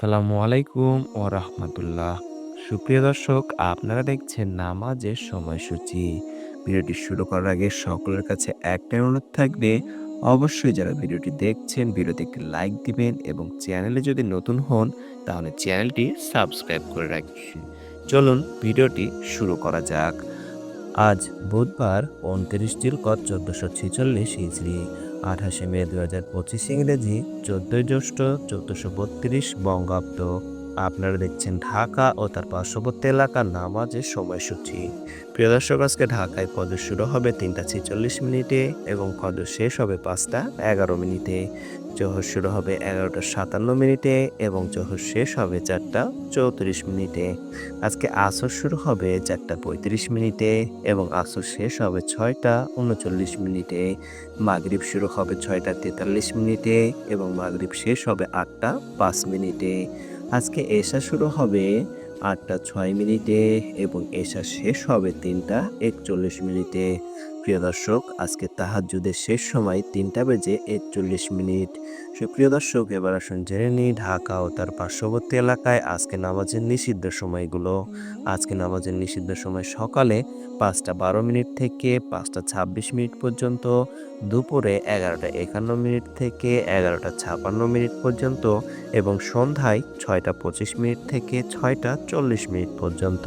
আসসালামু আলাইকুম ও রাহমাতুল্লাহ। সুপ্রিয় দর্শক, আপনারা দেখছেন নামাজের সময়সূচি। ভিডিওটি শুরু করার আগে সকলের কাছে একটাই অনুরোধ থাকবে, অবশ্যই যারা ভিডিওটি দেখছেন, ভিডিওতে একটি লাইক দিবেন এবং চ্যানেলে যদি নতুন হন, তাহলে চ্যানেলটি সাবস্ক্রাইব করে রাখবেন। চলুন ভিডিওটি শুরু করা যাক। আজ বুধবার, উনত্রিশ জিলকত চোদ্দশো ছেচল্লিশ হিজড়ি আঠাশে মে দু হাজার পঁচিশ ইংরেজি, চোদ্দই জ্যৈষ্ঠ চোদ্দোশো বত্রিশ বঙ্গাব্দ। আপনারা দেখছেন ঢাকা ও তার পার্শ্ববর্তী এলাকার নামাজের সময়সূচি। প্রিয় দর্শক, আজকে ঢাকায় ফজর শুরু হবে তিনটা ছেচল্লিশ মিনিটে এবং ফজর শেষ হবে পাঁচটা এগারো মিনিটে। জোহর শুরু হবে এগারোটা সাতান্ন মিনিটে এবং জোহর শেষ হবে চারটা চৌত্রিশ মিনিটে। আজকে আসর শুরু হবে চারটা পঁয়ত্রিশ মিনিটে এবং আসর শেষ হবে ছয়টা উনচল্লিশ মিনিটে। মাগরিব শুরু হবে ছয়টা তেতাল্লিশ মিনিটে এবং মাগরিব শেষ হবে আটটা পাঁচ মিনিটে। আজকে এশা শুরু হবে আটটা ছয় মিনিটে এবং এশা শেষ হবে তিনটা একচল্লিশ মিনিটে। প্রিয় দর্শক, আজকে তাহাজুদের শেষ সময় তিনটা বেজে একচল্লিশ মিনিট। সুপ্রিয় দর্শক, এবার আসুন জেনে নিই ঢাকা ও তার পার্শ্ববর্তী এলাকায় আজকে নামাজের নিষিদ্ধ সময়গুলো। আজকে নামাজের নিষিদ্ধ সময় সকালে পাঁচটা বারো মিনিট থেকে পাঁচটা ছাব্বিশ মিনিট পর্যন্ত, দুপুরে এগারোটা একান্ন মিনিট থেকে এগারোটা ছাপান্ন মিনিট পর্যন্ত এবং সন্ধ্যায় ছয়টা পঁচিশ মিনিট থেকে ছয়টা চল্লিশ মিনিট পর্যন্ত।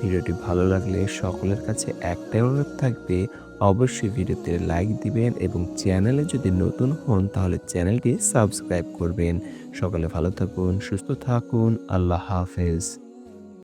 ভিডিওটি ভালো লাগলে সকলের কাছে একটাই অনুরোধ থাকবে, অবশ্যই ভিডিওতে লাইক দিবেন এবং চ্যানেলে যদি নতুন হন তাহলে চ্যানেলটি সাবস্ক্রাইব করবেন। সকলে ভালো থাকুন, সুস্থ থাকুন, আল্লাহ হাফেজ।